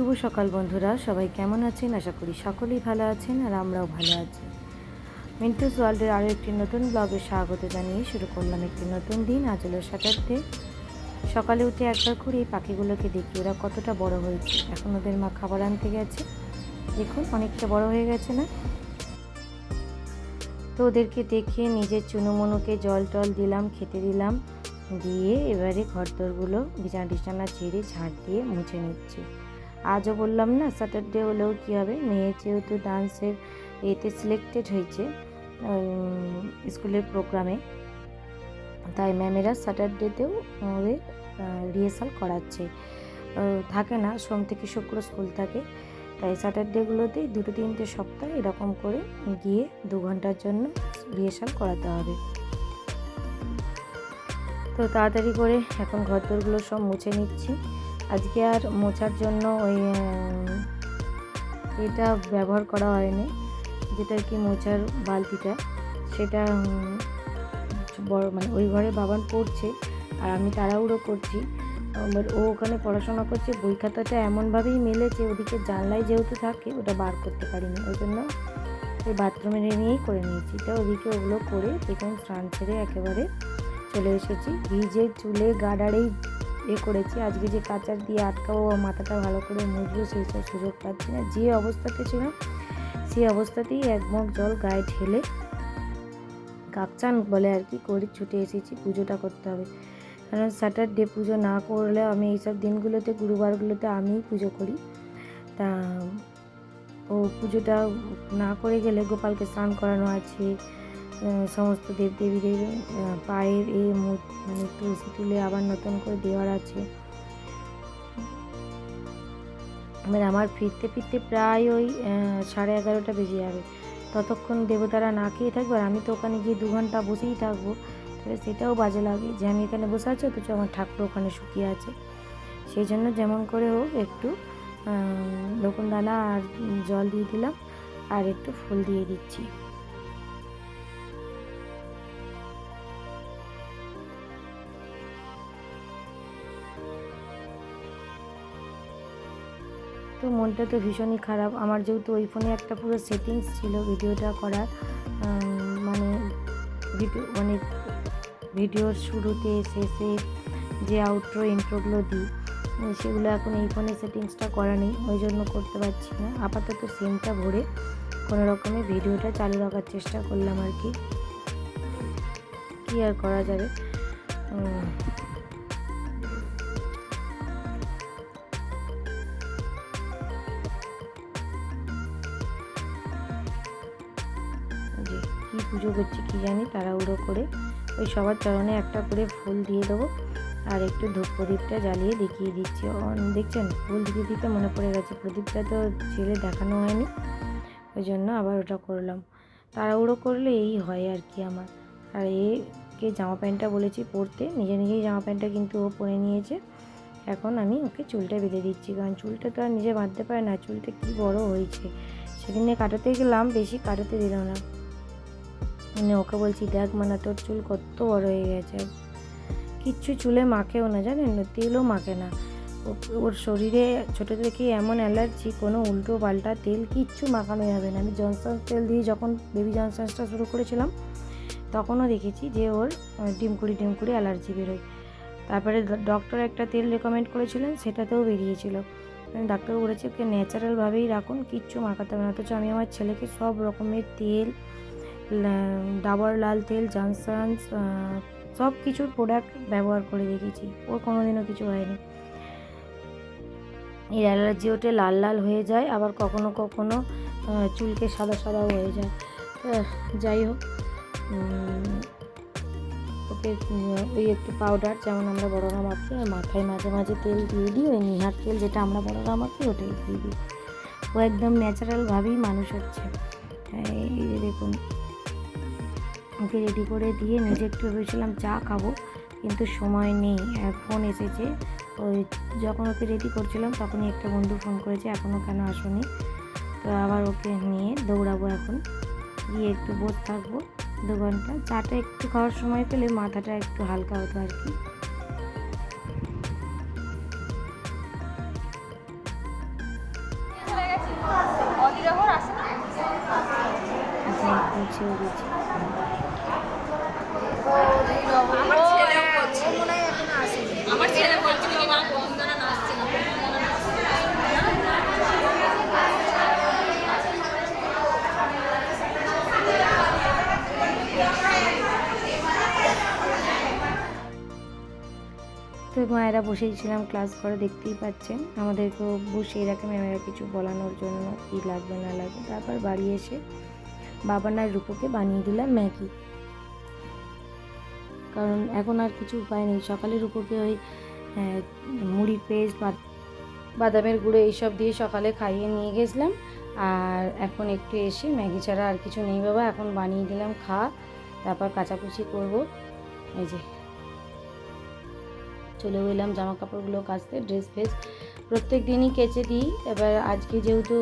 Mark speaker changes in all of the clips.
Speaker 1: শুভ সকাল বন্ধুরা, সবাই কেমন আছেন? আশা করি সকলেই ভালো আছেন আর আমরাও ভালো আছি। মিন্টুস ওয়ার্ল্ডের আরও একটি নতুন ব্লগে স্বাগত জানিয়ে শুরু করলাম একটি নতুন দিন। আজ হলো স্যাটারডে সকালে উঠে একবার করে এই পাখিগুলোকে দেখি, ওরা কতটা বড় হয়েছে। এখন ওদের মা খাবার আনতে গেছে। দেখুন, অনেকটা বড় হয়ে গেছে না? তো ওদেরকে দেখে নিজের চুনুমনুকে জল টল দিলাম, খেতে দিলাম। দিয়ে এবারে ঘর ঘরদোরগুলো বিছানা টিছানা ছেড়ে ঝাড় দিয়ে মুছে নিচ্ছি। আজও বললাম না স্যাটারডে হলেও কী হবে? মেয়ে যেহেতু ডান্সের এতে সিলেক্টেড হয়েছে স্কুলের প্রোগ্রামে তাই ম্যামেরা স্যাটারডেতেও ওদের রিহার্সাল করাচ্ছে। থাকে না, সোম থেকে শুক্র স্কুল থাকে। তাই স্যাটারডেগুলোতেই দুটো তিনটে সপ্তাহ এরকম করে গিয়ে দু ঘণ্টার জন্য রিহার্সাল করাতে হবে। তো তাড়াতাড়ি করে এখন ঘরদোরগুলো সব মুছে নিচ্ছি। আজকে আর মোছার জন্য ওই এটা ব্যবহার করা হয়নি। যেটা কি মোছার বালতিটা, সেটা বড় মানে ওই ঘরে বাবান পড়ছে আর আমি তাড়াহুড়ো করছি। ও ওখানে পড়াশোনা করছে, বই খাতাটা এমনভাবেই মেলেছে, ওদিকে জানলায় যেহেতু থাকে, ওটা বার করতে পারিনি। ওই জন্য ওই বাথরুমে নিয়েই করে নিয়েছি। এটা ওদিকে ওগুলো করে দেখুন, স্নান ছেড়ে একেবারে চলে এসেছি। ভিজে চুলে গাডারেই এ করেছি। আজকে যে কাচার দিয়ে আটকাবো বা মাথাটা ভালো করে মুছবো, সেই সব সুযোগ পাচ্ছি না। যে অবস্থাতে ছিলাম সেই অবস্থাতেই এক মগ জল গায়ে ঢেলে কাকচান বলে আর কি করে ছুটে এসেছি, পুজোটা করতে হবে। কারণ স্যাটারডে পুজো না করলে আমি এইসব দিনগুলোতে, গুরুবারগুলোতে আমিই পুজো করি। তা, ও পুজোটা না করে গেলে গোপালকে স্নান করানো আছে সমস্ত দেবদেবীদের পায়ের এ মানে তুলসী তুলে আবার নতুন করে দেওয়ার আছে। মানে আমার ফিরতে ফিরতে প্রায় ওই সাড়ে এগারোটা বেজে যাবে। ততক্ষণ দেবতারা না খেয়ে থাকবে আর আমি তো ওখানে গিয়ে দু ঘণ্টা বসেই থাকব। তাহলে সেটাও বাজে লাগে যে আমি এখানে বসে আছি, অথচ আমার ঠাকুর ওখানে শুকিয়ে আছে। সেই জন্য যেমন করে হোক একটু দানা আর জল দিয়ে দিলাম, আর একটু ফুল দিয়ে দিচ্ছি। তো মনটা তো ভীষণই খারাপ। আমার যেহেতু ওই ফোনে একটা পুরো সেটিংস ছিল ভিডিওটা করার মানে ভিডিও মানে ভিডিওর শুরুতে, শেষে যে আউটরো ইন্ট্রোগুলো দিই সেগুলো এখন এই ফোনে সেটিংসটা করা নেই, ওই জন্য করতে পারছি না। আপাতত সিমটা ভরে কোনো রকমে ভিডিওটা চালু রাখার চেষ্টা করলাম আর কি। কী আর করা যাবে? পুজো করছি, কী জানি তাড়াহুড়ো করে। ওই সবার চরণে একটা করে ফুল দিয়ে দেবো। আর একটু ধূপ প্রদীপটা জ্বালিয়ে দেখিয়ে দিচ্ছি। দেখছেন? ফুল দিতে দিতে মনে পড়ে গেছে। প্রদীপটা তো ছেলে দেখানো হয়নি। ওই জন্য আবার ওটা করলাম। তাড়াহুড়ো করলে এই হয় আর কি আমার। আর একে জামা প্যান্টটা বলেছি পরতে। নিজে নিজেই জামা প্যান্টটা কিন্তু ও পরে নিয়েছে। এখন আমি ওকে চুলটা বেঁধে দিচ্ছি। কারণ চুলটা তো আর নিজে বাঁধতে পারে না। চুলটা কী বড় হয়েছে? সেদিনে কাটাতে গেলাম, বেশি কাটাতে দিল না। মানে ওকে বলছি, দেখ মানে তোর চুল কত বড় হয়ে গেছে। কিচ্ছু চুলে মাখেও না, জানেন? তেলও মাখে না। ওর শরীরে ছোটো থেকে এমন অ্যালার্জি, কোনো উল্টো পাল্টা তেল কিচ্ছু মাখানো যাবে না। আমি জনসন তেল দিয়ে যখন বেবি জনসনসটা শুরু করেছিলাম, তখনও দেখেছি যে ওর ডিমকুড়ি ডিমকুড়ি অ্যালার্জি বেরোয়। তারপরে ডক্টর একটা তেল রেকমেন্ড করেছিলেন, সেটাতেও বেরিয়েছিল। আমি ডাক্তার বলেছে, ওকে ন্যাচারালভাবেই রাখুন, কিচ্ছু মাখাতে হবে না। অথচ আমি আমার ছেলেকে সব রকমের তেল ডাবর লাল তেল জনসন্স সব কিছুর প্রোডাক্ট ব্যবহার করে দেখেছি। ওর কোনোদিনও কিছু হয়নি। এই অ্যালার্জি ওঠে, লাল লাল হয়ে যায়, আবার কখনো কখনো চুলকে সাদা সাদাও হয়ে যায়। যাই হোক ওকে ওই একটু পাউডার যেমন আমরা বড়রা মাখি আর মাথায় মাঝে মাঝে তেল দিয়ে দিই, ওই নিহার তেল যেটা আমরা বড়রা মাখি ওটাই দিয়ে দিই। ও একদম ন্যাচারালভাবেই মানুষ হচ্ছে। এই দেখুন। ওকে রেডি করে দিয়ে নিজে একটু ভেবেছিলাম চা খাব কিন্তু সময় নেই ফোন এসেছে। ওই যখন ওকে রেডি করছিলাম তখনই একটা বন্ধু ফোন করেছে এখনও কেন আসোনি। তো আবার ওকে নিয়ে দৌড়াবো এখন। গিয়ে একটু বোধ থাকব দু ঘণ্টা। চাটা একটু খাওয়ার সময় পেলে মাথাটা একটু হালকা হতো আর কি। আচ্ছা
Speaker 2: আমার হয় ছেলে বলছিল প্রথম নাচছে না।
Speaker 1: তো মায়েরা বসেই ছিলাম ক্লাস করে দেখতেই পাচ্ছেন। আমাদেরকেও বসিয়ে রাখে ম্যামেরা কিছু বলানোর জন্য কী লাগবে না লাগবে। তারপর বাড়ি এসে বাবা না রূপকে বানিয়ে দিলাম ম্যাগি। কারণ এখন আর কিছু উপায় নেই। সকালে রূপকে ওই মুড়ির পেস্ট বাদামের গুঁড়ো এইসব দিয়ে সকালে খাইয়ে নিয়ে গেছিলাম। আর এখন একটু এসে ম্যাগি ছাড়া আর কিছু নেই বাবা। এখন বানিয়ে দিলাম, খা, তারপর কাচাকুচি করব। এই যে। চলে গেলাম জামা কাপড়গুলো কাচতে ড্রেস ফ্রেস প্রত্যেক দিনই কেচে দিই। এবার আজকে যেহেতু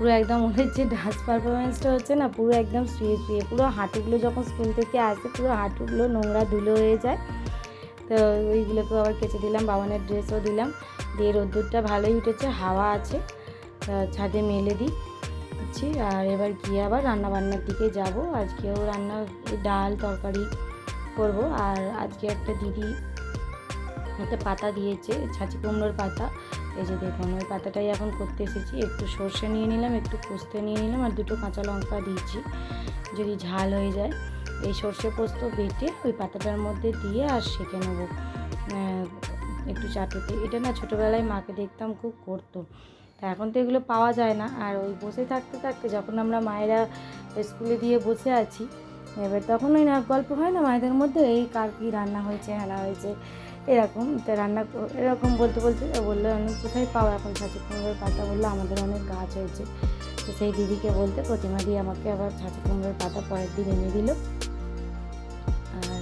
Speaker 1: পুরো একদম ওদের যে ডান্স পারফরমেন্সটা হচ্ছে না, পুরো একদম শুয়ে শুয়ে পুরো হাঁটুগুলো যখন স্কুল থেকে আসে, পুরো হাঁটুগুলো নোংরা ধুলো হয়ে যায়। তো ওইগুলোকেও আবার কেচে দিলাম, বাবানের ড্রেসও দিলাম। দিয়ে রোদ্দুরটা ভালোই উঠেছে, হাওয়া আছে। ছাদে মেলে দিই, দিচ্ছি। আর এবার গিয়ে আবার রান্না বান্নার দিকে যাব। আজকেও রান্না ডাল তরকারি করব। আর আজকে একটা দিদি একটা পাতা দিয়েছে, ছাঁচি কুমড়োর পাতা। এই যে দেখুন, ওই পাতাটাই এখন করতে এসেছি। একটু সর্ষে নিয়ে নিলাম, একটু পোস্ত নিয়ে নিলাম, আর দুটো কাঁচা লঙ্কা দিয়েছি। যদি ঝাল হয়ে যায়, এই সর্ষে পোস্ত বেটে ওই পাতাটার মধ্যে দিয়ে আর সেঁকে নেব। একটু চাটুতে। এটা না ছোটোবেলায় মাকে দেখতাম খুব করতো। তা এখন তো এগুলো পাওয়া যায় না। আর ওই বসে থাকতে থাকতে যখন আমরা মায়েরা স্কুলে দিয়ে বসে আছি, এবার তখন ওই না গল্প হয় না মায়েদের মধ্যে, এই কার কী রান্না হয়েছে হানা হয়েছে। এরকম, তো রান্না এরকম বলতে বলতে বলল, আমি কোথায় পাও এখন ছাঁচি কুমড়োর পাতা বলল, আমাদের অনেক গাছ হয়েছে। তো সেই দিদিকে বলতে প্রতিমা দিয়ে আমাকে আবার ছাঁচি কুমড়োর পাতা পরের দিন এনে দিল। আর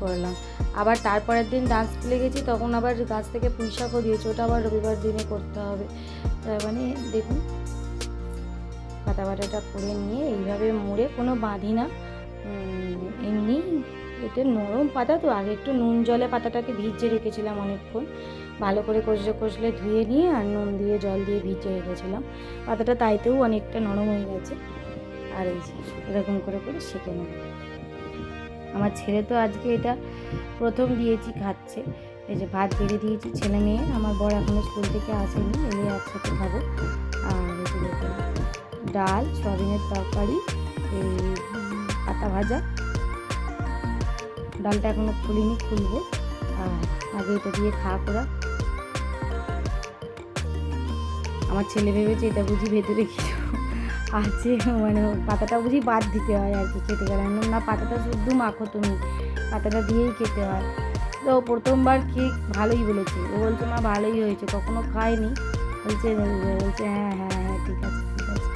Speaker 1: করলাম। আবার তারপরের দিন ডান্স স্কুলে গেছি, তখন আবার গাছ থেকে পুঁই শাকও দিয়েছে, ওটা আবার রবিবার দিনে করতে হবে। মানে দেখুন, পাতা বাটাটা করে নিয়ে এইভাবে মুড়ে কোনো বাঁধি না এমনি এতে নরম পাতা তো, আগে একটু নুন জলে পাতাটাকে ভিজিয়ে রেখেছিলাম অনেকক্ষণ। ভালো করে কষলে কষলে ধুয়ে নিয়ে আর নুন দিয়ে জল দিয়ে ভিজিয়ে রেখেছিলাম। পাতাটা তাইতেও অনেকটা নরম হয়ে গেছে। আর এই যে, এরকম করে করে সেঁকে নেব। আমার ছেলে তো আজকে এটা প্রথম দিয়েছি খাচ্ছে। এই যে ভাত বেড়ে দিয়েছি ছেলে মেয়ে আমার বর এখনও স্কুল থেকে আসেনি, এলে একসাথে খাব। আর ডাল, সয়াবিনের তরকারি, এই পাতা ভাজা ডালটা এখনও খুলিনি খুলবো আর আগে এটা দিয়ে খাওয়া করা আমার ছেলে ভেবেছে এটা বুঝি ভেতরে কিছু আছে মানে পাতাটা বুঝি বাদ দিতে হয় আর কি খেতে গেলে। না, পাতাটা শুদ্ধ মাখো তুমি। পাতাটা দিয়েই খেতে হয়। তো প্রথমবার খেয়ে ভালোই বলেছে। ও বলছে, মা, ভালোই হয়েছে। কখনো খায়নি বলছে বলছে হ্যাঁ হ্যাঁ হ্যাঁ ঠিক আছে ঠিক আছে।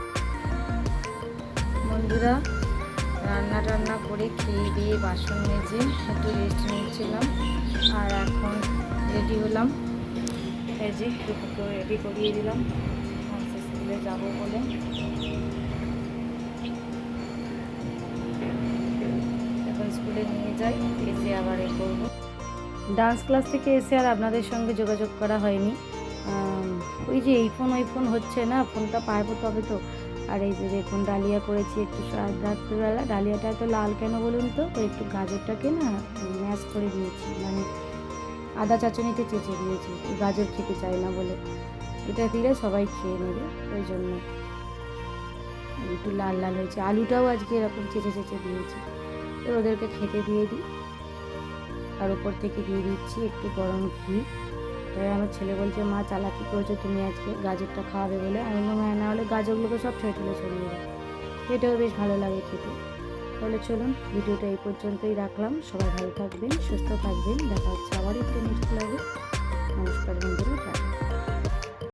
Speaker 1: বন্ধুরা রান্না টান্না করে খেয়ে দিয়ে বাসন মেজে একটু রেস্ট নিয়েছিলাম। আর এখন রেডি হলাম। এই যে রেডি করিয়ে দিলাম। স্কুলে যাব বলে। এখন স্কুলে নিয়ে যাই, এসে আবার এ করব। ডান্স ক্লাস থেকে এসে আর আপনাদের সঙ্গে যোগাযোগ করা হয়নি। ওই যে এই ফোন ওই ফোন হচ্ছে না ফোনটা পাইবো তবে তো। আর এই যে দেখুন, ডালিয়া করেছি একটু রাত্রিবেলা। ডালিয়াটা এত লাল কেন বলুন তো? একটু গাজরটাকে না ম্যাশ করে দিয়েছি। মানে আদা চাচনিতে চেঁচে দিয়েছি। গাজর খেতে চায় না বলে। এটা দিলে সবাই খেয়ে নেবে, ওই জন্য। একটু লাল লাল হয়েছে। আলুটাও আজকে এরকম চেঁচে চেঁচে দিয়েছি। তো ওদেরকে খেতে দিয়ে দিই। আর উপর থেকে দিয়ে দিচ্ছি একটু গরম ঘি। তাই আমার ছেলে বলছে, মা, চালাকি করেছ, তুমি আজকে গাজরটা খাওয়াবে বলে। আমি বললাম হ্যাঁ না হলে গাজরগুলোকে সব ছেড়ে তুলে ছড়িয়ে দেবো এটাও বেশ ভালো লাগে খেতে। তাহলে চলুন, ভিডিওটা এই পর্যন্তই রাখলাম। সবাই ভালো থাকবেন, সুস্থ থাকবেন। দেখা হচ্ছে আবার একটু মিষ্টি লাগে নমস্কার বন্ধুরা